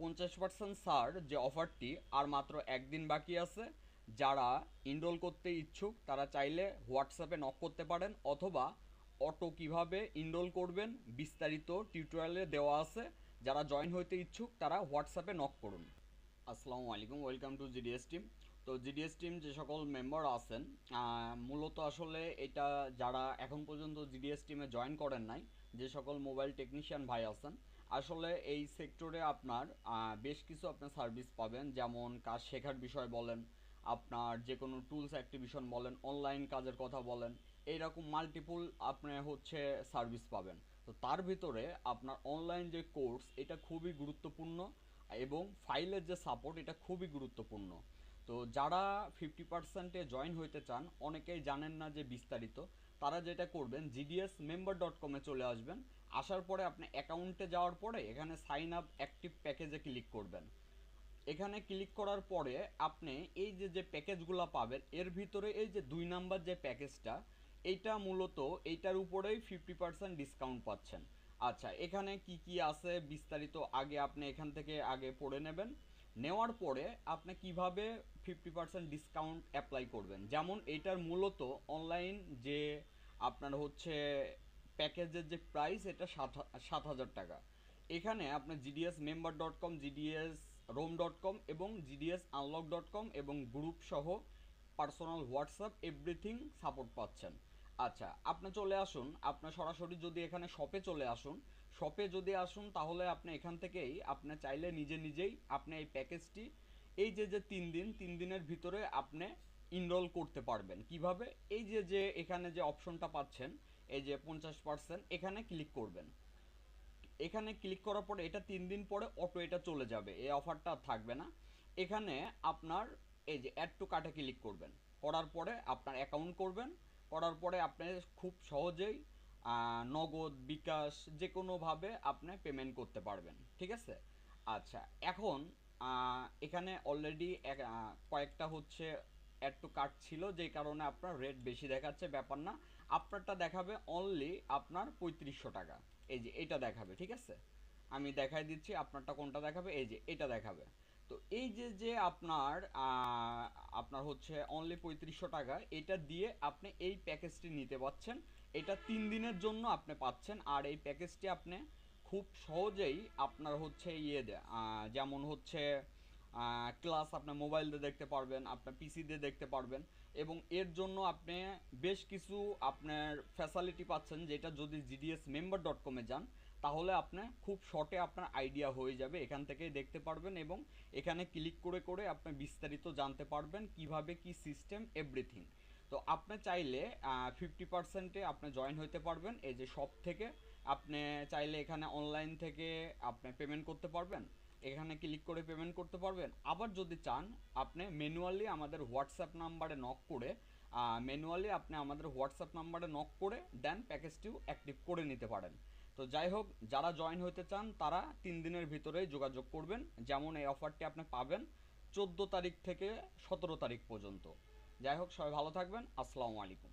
পঞ্চাশ পার্সেন্ট ছাড় যে অফারটি আর মাত্র একদিন বাকি আছে। যারা ইনরোল করতে ইচ্ছুক, তারা চাইলে হোয়াটসঅ্যাপে নক করতে পারেন, অথবা অটো কীভাবে ইনরোল করবেন, বিস্তারিত টিউটোরিয়ালে দেওয়া আছে। যারা জয়েন হইতে ইচ্ছুক, তারা হোয়াটসঅ্যাপে নক করুন। আসসালামু আলাইকুম ওয়েলকাম টু জিডিএস টিম তো জিডিএস টিম যে সকল মেম্বার আছেন মূলত আসলে এটা যারা এখন পর্যন্ত জিডিএস টিমে জয়েন করেন নাই, যে সকল মোবাইল টেকনিশিয়ান ভাই আছেন আসলে এই সেক্টরে আপনার বেশ কিছু আপনার সার্ভিস পাবেন। যেমন কাজ শেখার বিষয় বলেন, আপনার যে কোনো টুলস অ্যাক্টিভিশন বলেন অনলাইন কাজের কথা বলেন, এইরকম মাল্টিপুল আপনি হচ্ছে সার্ভিস পাবেন। তো তার ভিতরে আপনার অনলাইন যে কোর্স এটা খুবই গুরুত্বপূর্ণ এবং ফাইলের যে সাপোর্ট এটা খুবই গুরুত্বপূর্ণ। তো যারা ফিফটি পার্সেন্টে জয়েন হইতে চান, অনেকেই জানেন না যে বিস্তারিত। তারা যেটা করবেন জিডিএস মেম্বার ডট কমে চলে আসবেন। আসার পরে আপনি অ্যাকাউন্টে যাওয়ার পরে এখানে সাইন আপ অ্যাক্টিভ প্যাকেজে ক্লিক করবেন। এখানে ক্লিক করার পরে আপনি এই যে যে প্যাকেজগুলো পাবেন, এর ভিতরে এই যে দুই নাম্বার যে প্যাকেজটা এইটা মূলত এইটার উপরেই ফিফটি পার্সেন্ট ডিসকাউন্ট পাচ্ছেন। আচ্ছা এখানে কি কি আছে বিস্তারিত আগে আপনি এখান থেকে আগে পড়ে নেবেন। নেওয়ার পরে আপনি কীভাবে ফিফটি পার্সেন্ট ডিসকাউন্ট অ্যাপ্লাই করবেন? যেমন এইটার মূলত অনলাইন যে আপনার হচ্ছে প্যাকেজের যে প্রাইস এটা সাত সাত হাজার টাকা। এখানে আপনার GDS member dot com GDS Rome dot com এবং জিডিএস আনলক ডট কম এবং গ্রুপ সহ পার্সোনাল হোয়াটসঅ্যাপ এভরিথিং সাপোর্ট পাচ্ছেন। আচ্ছা আপনি চলে আসুন। আপনার সরাসরি যদি এখানে শপে চলে আসুন শপে যদি আসুন, তাহলে আপনি এখান থেকেই আপনি চাইলে নিজে নিজেই আপনি এই প্যাকেজটি এই যে যে তিন দিন, তিন দিনের ভিতরে আপনি ইনরোল করতে পারবেন। কীভাবে? এই যে যে এখানে যে অপশনটা পাচ্ছেন, এই যে পঞ্চাশ পার্সেন্ট এখানে ক্লিক করবেন। এখানে ক্লিক করার পরে এটা তিন দিন পরে অটো এটা চলে যাবে। এই অফারটা থাকবে না। এখানে আপনার এই যে অ্যাড টু কার্টে ক্লিক করবেন। করার পরে আপনার অ্যাকাউন্ট করবেন। করার পরে আপনি খুব সহজেই নগদ, বিকাশ যে কোনোভাবে আপনি পেমেন্ট করতে পারবেন। ঠিক আছে? আচ্ছা এখন এখানে অলরেডি কয়েকটা হচ্ছে অ্যাড টু কার্ট ছিল যেই কারণে আপনার রেট বেশি দেখাচ্ছে, ব্যাপার না। আপনারটা দেখাবে অনলি আপনার পঁয়ত্রিশশো টাকা। এই যে এটা দেখাবে, ঠিক আছে? আমি দেখাই দিচ্ছি, আপনারটা কোনটা দেখাবে? এই যে এটা দেখাবে। তো এই যে যে আপনার আপনার হচ্ছে অনলি পঁয়ত্রিশশো টাকা, এটা দিয়ে আপনি এই প্যাকেজটি নিতে পারছেন এটা তিন দিনের জন্য আপনি পাচ্ছেন, আর এই প্যাকেজটি আপনি খুব সহজেই আপনার হচ্ছে ইয়ে যেমন হচ্ছে ক্লাস আপনার মোবাইল দিয়ে দেখতে পারবেন আপনার পিসি দিয়ে দেখতে পারবেন এবং এর জন্য আপনি বেশ কিছু আপনার ফ্যাসিলিটি পাচ্ছেন যেটা যদি জিডিএস মেম্বার ডট কমে যান, তাহলে আপনি খুব শর্টে আপনার আইডিয়া হয়ে যাবে, এখান থেকেই দেখতে পারবেন এবং এখানে ক্লিক করে করে আপনি বিস্তারিত জানতে পারবেন কীভাবে কি সিস্টেম এভরিথিং তো আপনি চাইলে ফিফটি পার্সেন্টে আপনি জয়েন হতে পারবেন, এই যে শপ থেকে। আপনি চাইলে এখানে অনলাইন থেকে আপনি পেমেন্ট করতে পারবেন। এখানে ক্লিক করে পেমেন্ট করতে পারবেন। আবার যদি চান, আপনি ম্যানুয়ালি আমাদের হোয়াটসঅ্যাপ নাম্বারে নক করে ম্যানুয়ালি আপনি আমাদের হোয়াটসঅ্যাপ নাম্বারে নক করে দেন প্যাকেজটিও অ্যাক্টিভ করে নিতে পারেন। তো যাই হোক, যারা জয়েন হতে চান, তারা তিন দিনের ভিতরেই যোগাযোগ করবেন। যেমন এই অফারটি আপনি পাবেন চোদ্দ তারিখ থেকে সতেরো তারিখ পর্যন্ত। যাই হোক, সবাই ভালো থাকবেন। আসসালামু আলাইকুম।